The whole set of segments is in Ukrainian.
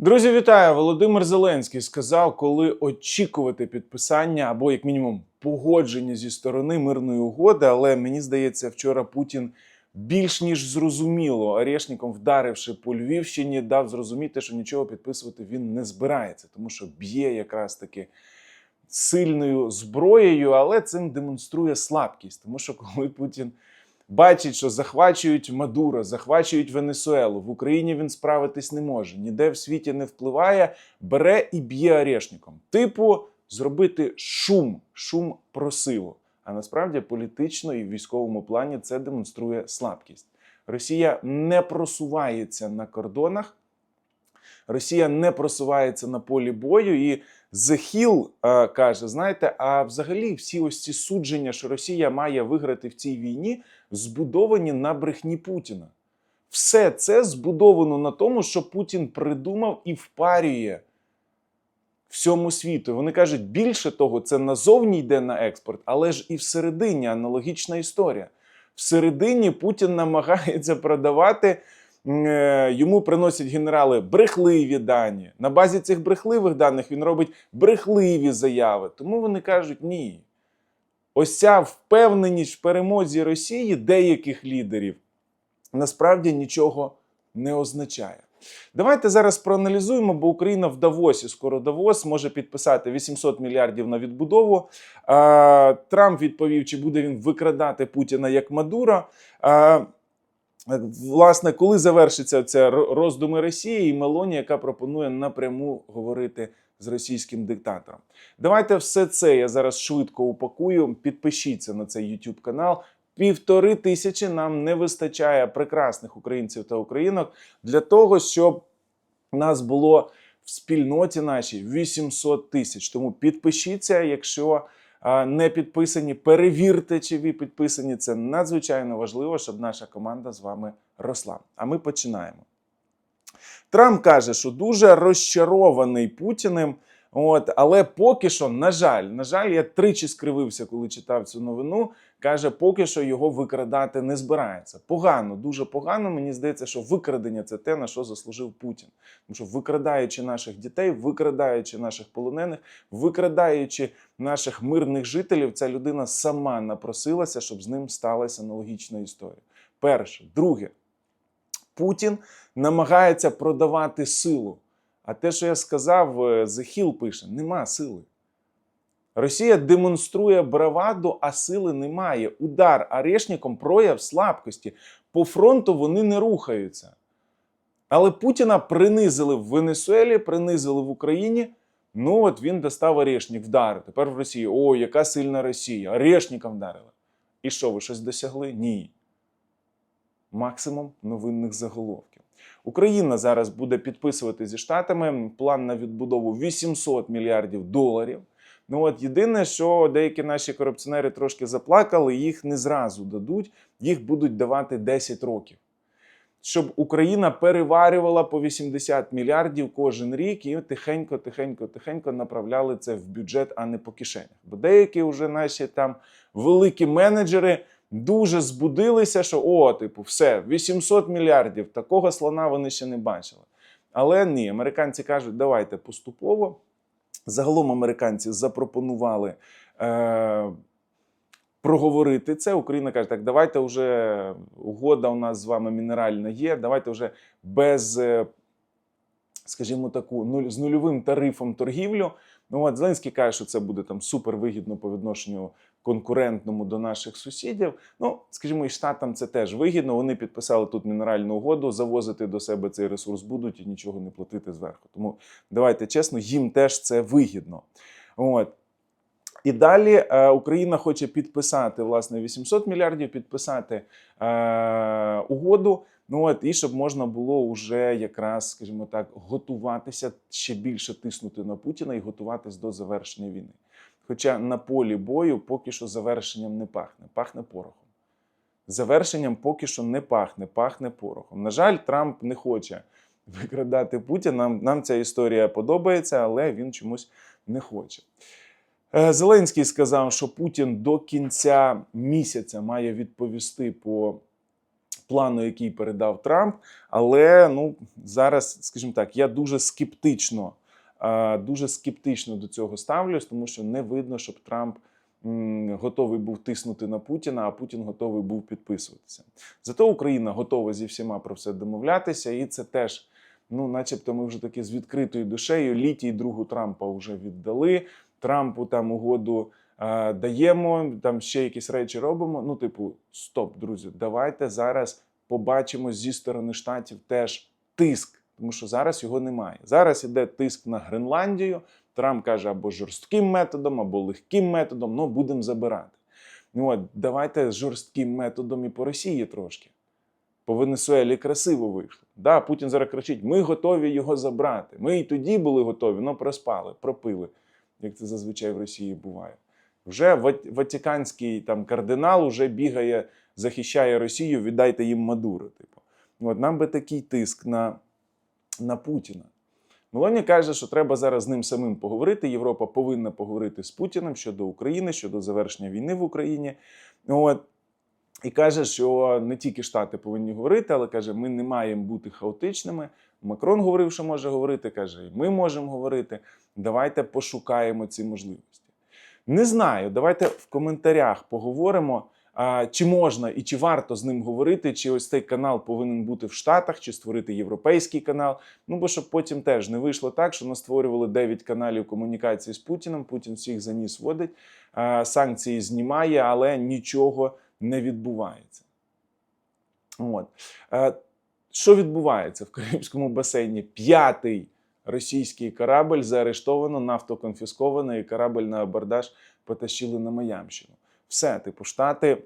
Друзі, вітаю! Володимир Зеленський сказав, коли очікувати підписання або, як мінімум, погодження зі сторони мирної угоди. Але мені здається, вчора Путін більш ніж зрозуміло Орешником, вдаривши по Львівщині, дав зрозуміти, що нічого підписувати він не збирається, тому що б'є якраз таки сильною зброєю, але цим демонструє слабкість, тому що коли Путін. Бачить, що захвачують Мадуро, захвачують Венесуелу. В Україні він справитись не може. Ніде в світі не впливає, бере і б'є орешником. Типу, зробити шум, шум про силу. А насправді політично і в військовому плані це демонструє слабкість. Росія не просувається на кордонах, Росія не просувається на полі бою. І Зехіл каже: знаєте, а взагалі всі ось ці судження, що Росія має виграти в цій війні, збудовані на брехні Путіна. Все це збудовано на тому, що Путін придумав і впарює всьому світу. Вони кажуть, більше того, це назовні йде на експорт, але ж і всередині аналогічна історія. Всередині Путін намагається продавати. Е, Йому приносять генерали брехливі дані. На базі цих брехливих даних він робить брехливі заяви. Тому вони кажуть ні. Ось ця впевненість в перемозі Росії деяких лідерів насправді нічого не означає. Давайте зараз проаналізуємо, бо Україна в Давосі, скоро Давос, може підписати 800 мільярдів на відбудову. Трамп відповів, чи буде він викрадати Путіна як Мадуро. А, Власне, коли завершиться це роздуми Росії і Мелоні, яка пропонує напряму говорити з російським диктатором. Давайте все це я зараз швидко упакую. Підпишіться на цей YouTube канал. Півтори тисячі нам не вистачає прекрасних українців та українок для того, щоб нас було в спільноті нашій 800 тисяч. Тому підпишіться, якщо не підписані, перевірте, чи ви підписані. Це надзвичайно важливо, щоб наша команда з вами росла. А ми починаємо. Трамп каже, що дуже розчарований Путіним. От, але поки що, на жаль, на жаль, я тричі скривився, коли читав цю новину. Каже, поки що його викрадати не збирається. Погано, дуже погано. Мені здається, що викрадення це те, на що заслужив Путін. Тому що викрадаючи наших дітей, викрадаючи наших полонених, викрадаючи наших мирних жителів, ця людина сама напросилася, щоб з ним сталася аналогічна історія. Перше, друге, Путін намагається продавати силу. А те, що я сказав, Зехіл пише: нема сили. Росія демонструє браваду, а сили немає. Удар Арешником прояв слабкості. По фронту вони не рухаються. Але Путіна принизили в Венесуелі, принизили в Україні. Ну, от він достав Орешник, вдарив. Тепер в Росії. О, яка сильна Росія! Орешником вдарили. І що, ви щось досягли? Ні. Максимум новинних заголовків. Україна зараз буде підписувати зі Штатами план на відбудову 800 мільярдів доларів. Ну от єдине, що деякі наші корупціонери трошки заплакали, їх не зразу дадуть, їх будуть давати 10 років. Щоб Україна переварювала по 80 мільярдів кожен рік і тихенько, тихенько, тихенько направляли це в бюджет, а не по кишенях. Бо деякі вже наші там великі менеджери дуже збудилися, що о, типу, все, 800 мільярдів, такого слона вони ще не бачили. Але ні, американці кажуть, давайте поступово. Загалом американці запропонували е, проговорити це. Україна каже, так, давайте вже угода у нас з вами мінеральна є. Давайте вже без, е, скажімо таку, нуль, з нульовим тарифом торгівлю. Ну от Зеленський каже, що це буде там супер вигідно по відношенню конкурентному до наших сусідів. Ну, скажімо, і штатам це теж вигідно. Вони підписали тут мінеральну угоду, завозити до себе цей ресурс будуть і нічого не платити зверху. Тому давайте чесно, їм теж це вигідно. От. І далі е, Україна хоче підписати власне 800 мільярдів, підписати е, угоду. Ну от і щоб можна було вже якраз, скажімо так, готуватися ще більше тиснути на Путіна і готуватись до завершення війни. Хоча на полі бою поки що завершенням не пахне, пахне порохом. Завершенням поки що не пахне, пахне порохом. На жаль, Трамп не хоче викрадати Путіна. Нам, нам ця історія подобається, але він чомусь не хоче. Е, Зеленський сказав, що Путін до кінця місяця має відповісти по плану, який передав Трамп. Але ну зараз, скажімо так, я дуже скептично, дуже скептично до цього ставлюсь, тому що не видно, щоб Трамп готовий був тиснути на Путіна, а Путін готовий був підписуватися. Зато Україна готова зі всіма про все домовлятися, і це теж. Ну, начебто, ми вже таки з відкритою душею літій другу Трампа вже віддали. Трампу там угоду даємо, там ще якісь речі робимо. Ну, типу, стоп, друзі, давайте зараз побачимо зі сторони штатів теж тиск, тому що зараз його немає. Зараз іде тиск на Гренландію. Трамп каже або жорстким методом, або легким методом. Ну, будемо забирати. Ну от давайте жорстким методом і по Росії трошки. По Венесуелі красиво вийшло. Да, Путін зараз кричить: ми готові його забрати. Ми і тоді були готові, але проспали, пропили, як це зазвичай в Росії буває. Вже Ват- Ватиканський там кардинал уже бігає, захищає Росію, віддайте їм Мадуро. Типу. От нам би такий тиск на, на Путіна. Мелоні каже, що треба зараз з ним самим поговорити. Європа повинна поговорити з Путіним щодо України, щодо завершення війни в Україні. От. І каже, що не тільки Штати повинні говорити, але каже, ми не маємо бути хаотичними. Макрон говорив, що може говорити, каже, і ми можемо говорити. Давайте пошукаємо ці можливості. Не знаю, давайте в коментарях поговоримо, чи можна і чи варто з ним говорити, чи ось цей канал повинен бути в Штатах, чи створити європейський канал. Ну бо щоб потім теж не вийшло так, що нас створювали 9 каналів комунікації з Путіним. Путін всіх за ніс водить, санкції знімає, але нічого не відбувається. От. Що відбувається в Карибському басейні? П'ятий російський корабль заарештовано, нафту конфісковано, і корабль на абордаж потащили на Маямщину. Все, типу, штати.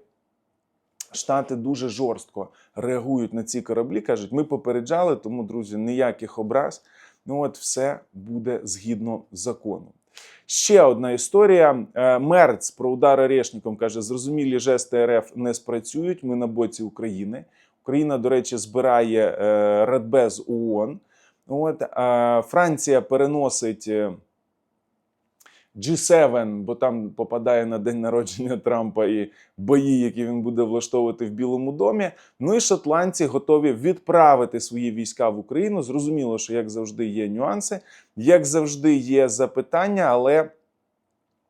Штати дуже жорстко реагують на ці кораблі. кажуть, ми попереджали, тому, друзі, ніяких образ. Ну от все буде згідно закону. Ще одна історія. Е, Мерц про удар орешником каже: зрозумілі жести РФ не спрацюють. Ми на боці України. Україна, до речі, збирає е, Радбез ООН. От е, Франція переносить. Е, G7, бо там попадає на день народження Трампа і бої, які він буде влаштовувати в Білому домі. Ну і шотландці готові відправити свої війська в Україну. Зрозуміло, що як завжди є нюанси, як завжди є запитання, але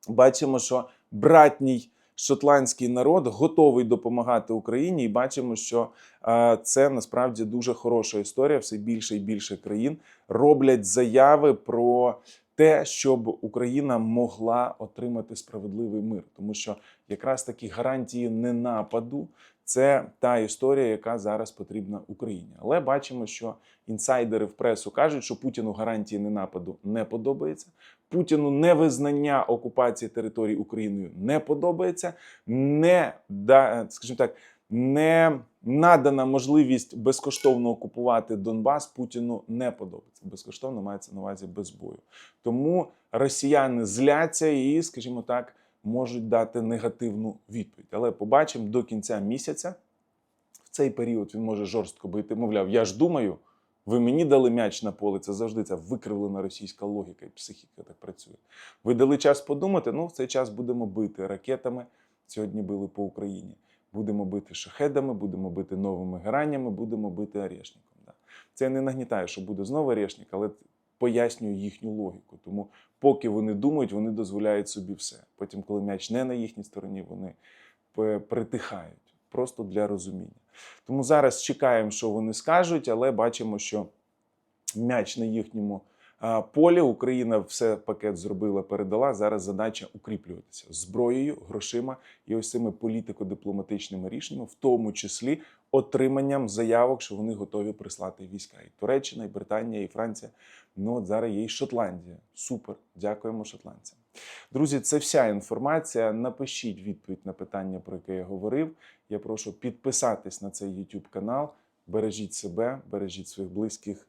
бачимо, що братній шотландський народ готовий допомагати Україні, і бачимо, що е, це насправді дуже хороша історія. Все більше і більше країн роблять заяви про те, щоб Україна могла отримати справедливий мир, тому що якраз такі гарантії ненападу це та історія, яка зараз потрібна Україні. Але бачимо, що інсайдери в пресу кажуть, що Путіну гарантії ненападу не подобається. Путіну невизнання окупації території Україною не подобається. Не да, скажімо так, не надана можливість безкоштовно окупувати Донбас Путіну не подобається. Безкоштовно мається на увазі без бою. Тому росіяни зляться і, скажімо так, можуть дати негативну відповідь. Але побачимо до кінця місяця. В цей період він може жорстко бити. Мовляв, я ж думаю, ви мені дали м'яч на поле. Це завжди ця викривлена російська логіка і психіка так працює. Ви дали час подумати. Ну, в цей час будемо бити ракетами. Сьогодні били по Україні. Будемо бити шахедами, будемо бити новими гранями, будемо бити орешником. Да. Це не нагнітаю, що буде знову орешник, але пояснюю їхню логіку. Тому поки вони думають, вони дозволяють собі все. Потім, коли м'яч не на їхній стороні, вони притихають просто для розуміння. Тому зараз чекаємо, що вони скажуть, але бачимо, що м'яч на їхньому полі Україна все пакет зробила, передала. Зараз задача укріплюватися зброєю, грошима і ось цими політико-дипломатичними рішеннями, в тому числі отриманням заявок, що вони готові прислати війська. І Туреччина, і Британія, і Франція. Ну от зараз є і Шотландія. Супер, дякуємо шотландцям. Друзі, це вся інформація. Напишіть відповідь на питання, про яке я говорив. Я прошу підписатись на цей YouTube канал. Бережіть себе, бережіть своїх близьких.